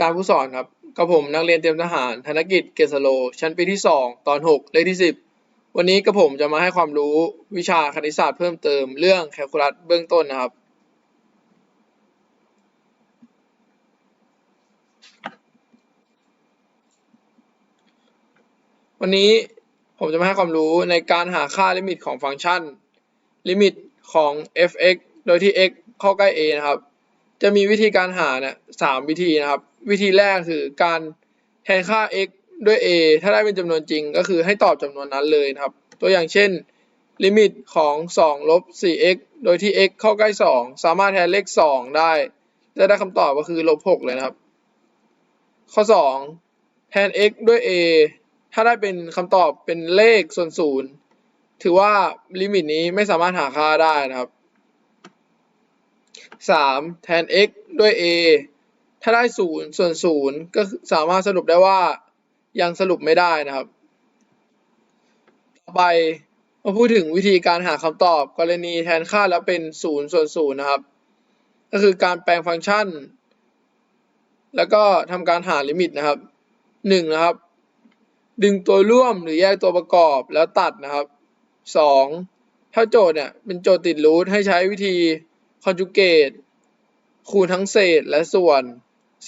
การผู้สอนครับกับผมนักเรียนเตรียมทหารธนกิจเกษโล ชั้นปีที่สองตอนหกเลขที่สิบวันนี้กับผมจะมาให้ความรู้วิชาคณิตศาสตร์เพิ่มเติมเรื่องแคลคูลัสเบื้องต้นนะครับ วันนี้ผมจะมาให้ความรู้ในการหาค่าลิมิตของฟังก์ชัน ลิมิตของ f(x) โดยที่ x เข้าใกล้ a นะครับ จะมีวิธีการหาเนี่ยสามวิธีนะครับ วิธีแรกคือการแทนค่า x ด้วย a ถ้าได้เป็นจำนวนจริงก็คือให้ตอบจำนวนนั้นเลยนะครับ ตัวอย่างเช่น ลิมิตของ 2 ลบ 4x โดยที่ x เข้าใกล้ 2 สามารถแทนเลข 2 ได้ จะได้คำตอบก็คือลบ 6 เลยนะครับ ข้อ 2 แทน x ด้วย a ถ้าได้เป็นคำตอบเป็นเลขส่วนศูนย์ถือว่าลิมิตนี้ไม่สามารถหาค่าได้นะครับ 3. แทน x ด้วย a ถ้าได้ศูนย์ส่วนศูนย์ก็สามารถสรุปได้ว่ายังสรุปไม่ได้นะครับ ต่อไปมาพูดถึงวิธีการหาคำตอบกรณีแทนค่าแล้วเป็นศูนย์ส่วนศูนย์นะครับ ก็คือการแปลงฟังก์ชัน แล้วก็ทำการหาลิมิตนะครับหนึ่งนะครับ ดึงตัวร่วมหรือแยกตัวประกอบแล้วตัดนะครับสองถ้าโจทย์เนี่ยเป็นโจทย์ติดรูทให้ใช้วิธี conjugate คูณทั้งเศษและส่วน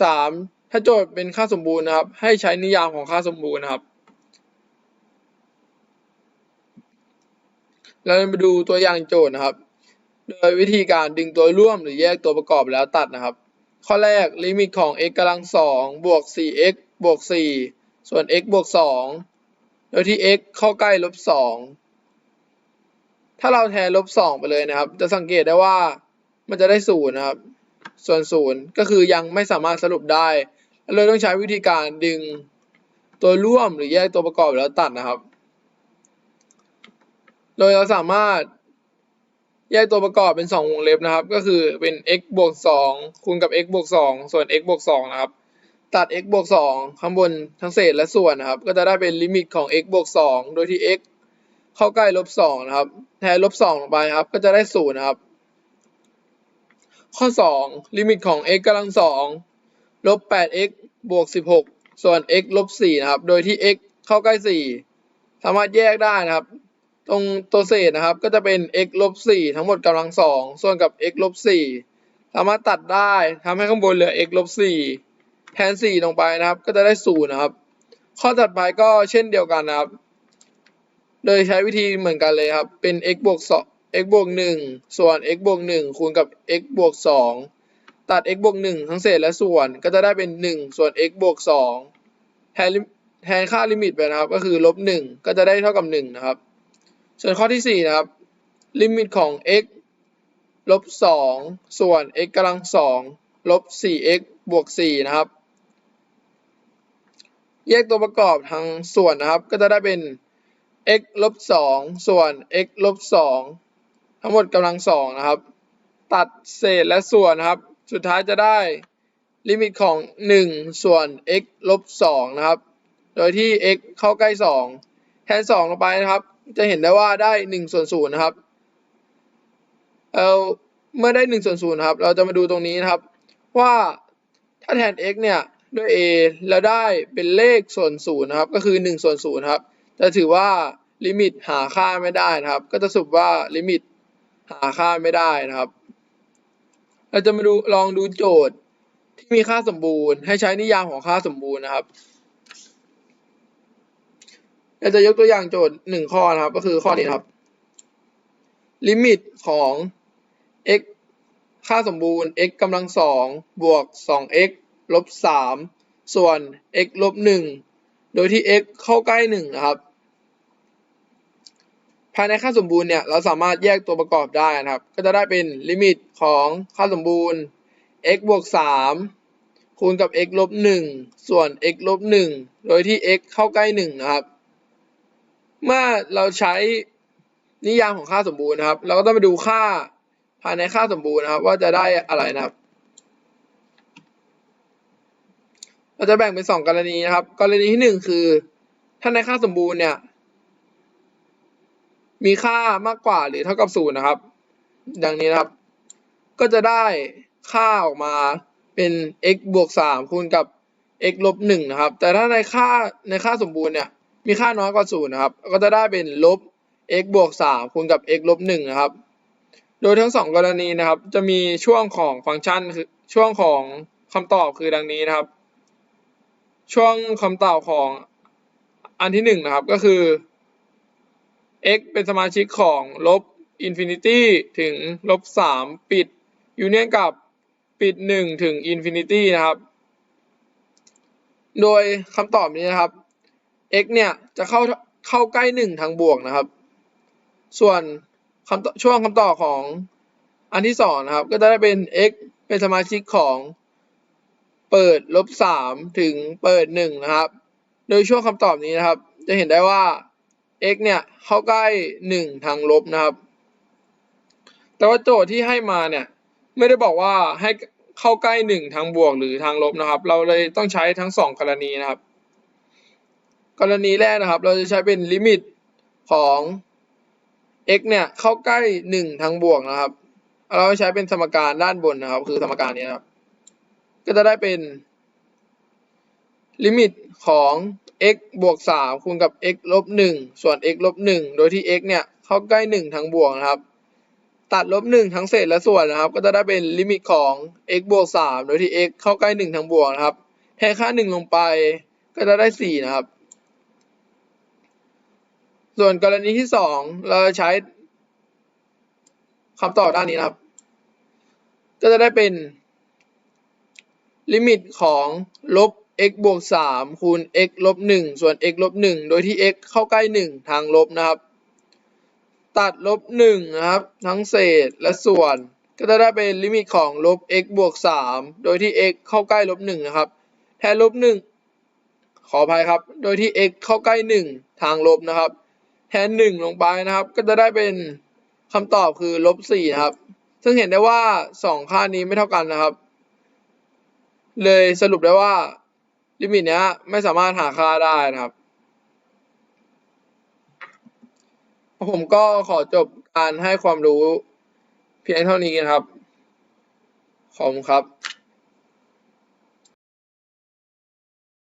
3. ถ้าโจทย์เป็นค่าสมบูรณ์นะครับ ให้ใช้นิยามของค่าสมบูรณ์นะครับ เราจะมาดูตัวอย่างโจทย์นะครับ โดยวิธีการดึงตัวร่วมหรือแยกตัวประกอบแล้วตัดนะครับ ข้อแรกลิมิตของ x กำลังสองบวก 4x บวก 4 ส่วน x บวก 2 โดยที่ x เข้าใกล้ลบ 2 ถ้าเราแทนลบ 2 ไปเลยนะครับ จะสังเกตได้ว่า มันจะได้ศูนย์นะครับ ส่วนศูนย์ก็คือยังไม่สามารถสรุปได้เลยต้องใช้วิธีการดึงตัวร่วมหรือแยกตัวประกอบแล้วตัดนะครับ โดยเราสามารถแยกตัวประกอบเป็น 2 วงเล็บนะครับ ก็คือเป็น x บวก2คูณกับ x บวก2ส่วน x บวก2นะครับ ตัด x บวก2ข้างบนทั้งเศษและส่วนนะครับ ก็จะได้เป็นลิมิตของ x บวก2โดยที่ x เข้าใกล้ลบ2นะครับ แทนลบ2ลงไปครับ ก็จะได้0นะครับ ข้อ 2 ลิมิตของ x กำลัง2ลบ 8x บวก 16 ส่วน x ลบ 4 นะครับ โดยที่ x เข้าใกล้ 4 สามารถแยกได้นะครับ ตรงตัวเศษนะครับ ก็จะเป็น x ลบ 4 ทั้งหมดกำลัง 2 ส่วนกับ x ลบ 4 สามารถตัดได้ทำให้ข้างบนเหลือ x ลบ 4 แทน 4 ลงไปนะครับ ก็จะได้ 0 นะครับ ข้อถัดไปก็เช่นเดียวกันนะครับ โดยใช้วิธีเหมือนกันเลยครับ เป็น x บวก2 x บวก1ส่วน x บวก1คูณกับ x บวก2ตัด x บวก1ทั้งเศษและส่วนก็จะได้เป็น 1 ส่วน x บวก2แทนแทนค่าลิมิตไปนะครับ ก็คือลบ1ก็จะได้เท่ากับ1นะครับ ส่วนข้อที่ 4 นะครับ ลิมิตของ x ลบ2ส่วน x กำลัง2ลบ 4x บวก 4 นะครับ แยกตัวประกอบทางส่วนนะครับ ก็จะได้เป็น x ลบ2ส่วน x ลบ2 ทั้งหมดกำลัง2นะครับ ตัดเศษและส่วนนะครับ สุดท้ายจะได้ลิมิตของ 1 ส่วน x ลบ2นะครับ โดยที่ x เข้าใกล้ 2 แทน 2 ลงไปนะครับ จะเห็นได้ว่าได้ 1 ส่วน0นะครับเราเมื่อได้1ส่วน0นะครับ เราจะมาดูตรงนี้นะครับ ว่าถ้าแทน x เนี่ย ด้วย a แล้วได้เป็นเลขส่วน0นะครับ ก็คือ1ส่วน0ครับ จะถือว่าลิมิตหาค่าไม่ได้นะครับ ก็จะสรุปว่าลิมิต หาค่าไม่ได้นะครับ เราจะมาดูลองดูโจทย์ที่มีค่าสมบูรณ์ ให้ใช้นิยามของค่าสมบูรณ์นะครับเราจะยกตัวอย่างโจทย์หนึ่งข้อนะครับ ก็คือข้อนี้ครับ ลิมิตของ x ค่าสมบูรณ์ x กำลังสองบวก 2x ลบ3ส่วน x ลบ1โดยที่ x เข้าใกล้1นะครับ ภายในค่าสมบูรณ์เนี่ยเราสามารถแยกตัวประกอบได้นะครับ ก็จะได้เป็นลิมิตของค่าสมบูรณ์ x บวก3คูณกับ x ลบ1ส่วน x ลบ1โดยที่ x เข้าใกล้ 1 นะครับ เมื่อเราใช้นิยามของค่าสมบูรณ์นะครับ เราก็ต้องไปดูค่าภายในค่าสมบูรณ์นะครับ ว่าจะได้อะไรนะครับ เราจะแบ่งเป็นสองกรณีนะครับ กรณีที่หนึ่งคือ ถ้าในค่าสมบูรณ์เนี่ย มีค่ามากกว่าหรือเท่ากับศูนย์นะครับ ดังนี้นะครับ ก็จะได้ค่าออกมาเป็น x บวก3คูณกับ x ลบหนึ่งนะครับ แต่ถ้าในค่าในค่าสมบูรณ์เนี่ย มีค่าน้อยกว่าศูนย์นะครับ ก็จะได้เป็นลบ x บวกสามคูณกับ x ลบหนึ่งนะครับ โดยทั้งสองกรณีนะครับ จะมีช่วงของฟังก์ชันคือช่วงของคำตอบคือดังนี้นะครับ ช่วงคำตอบของอันที่หนึ่งนะครับก็คือ x เป็นสมาชิกของลบอินฟินิตี้ถึงลบสามปิดยูเนียนกับปิดหนึ่งถึงอินฟินิตี้นะครับ โดยคำตอบนี้นะครับ x เนี่ยจะเข้าเข้าใกล้หนึ่งทางบวกนะครับ ส่วนคำช่วงคำตอบของอันที่สองนะครับ ก็จะได้เป็น x เป็นสมาชิกของเปิดลบสามถึงเปิดหนึ่งนะครับ โดยช่วงคำตอบนี้นะครับ จะเห็นได้ว่า x เนี่ยเข้าใกล้หนึ่งทางลบนะครับ แต่ว่าโจทย์ที่ให้มาเนี่ยไม่ได้บอกว่าให้เข้าใกล้หนึ่งทางบวกหรือทางลบนะครับ เราเลยต้องใช้ทั้งสองกรณีนะครับ กรณีแรกนะครับ เราจะใช้เป็นลิมิตของ x เนี่ยเข้าใกล้หนึ่งทางบวกนะครับ เราใช้เป็นสมการด้านบนนะครับ คือสมการนี้นะครับ ก็จะได้เป็นลิมิตของ x บวกสามคูณกับ x ลบหนึ่งส่วน x ลบหนึ่งโดยที่ x เนี่ยเข้าใกล้หนึ่งบวกนะครับ ตัดลบหนึ่งทั้งเศษและส่วนนะครับ ก็จะได้เป็นลิมิตของ x บวกสามโดยที่ x เข้าใกล้หนึ่งบวกนะครับแทนค่าหนึ่งลงไปก็จะได้สี่นะครับ ส่วนกรณีที่สองเราใช้คำตอบด้านนี้นะครับ ก็จะได้เป็น ลิมิตของลบ x บวกสามคูณ x ลบหนึ่งส่วน x ลบหนึ่งโดยที่ x เข้าใกล้หนึ่งทางลบนะครับ ตัดลบหนึ่งนะครับ ทั้งเศษและส่วน ก็จะได้เป็นลิมิตของลบ x บวกสามโดยที่ x เข้าใกล้ลบหนึ่งนะครับ แทนลบหนึ่งขออภัยครับ โดยที่ x เข้าใกล้หนึ่งทางลบนะครับ แทนหนึ่งลงไปนะครับ ก็จะได้เป็นคำตอบคือลบสี่นะครับ ซึ่งเห็นได้ว่าสองค่านี้ไม่เท่ากันนะครับ เลยสรุปได้ว่า ลิมิตเนี้ยไม่สามารถหาค่าได้นะครับ ผมก็ขอจบการให้ความรู้เพียงเท่านี้นะครับ ขอบคุณครับ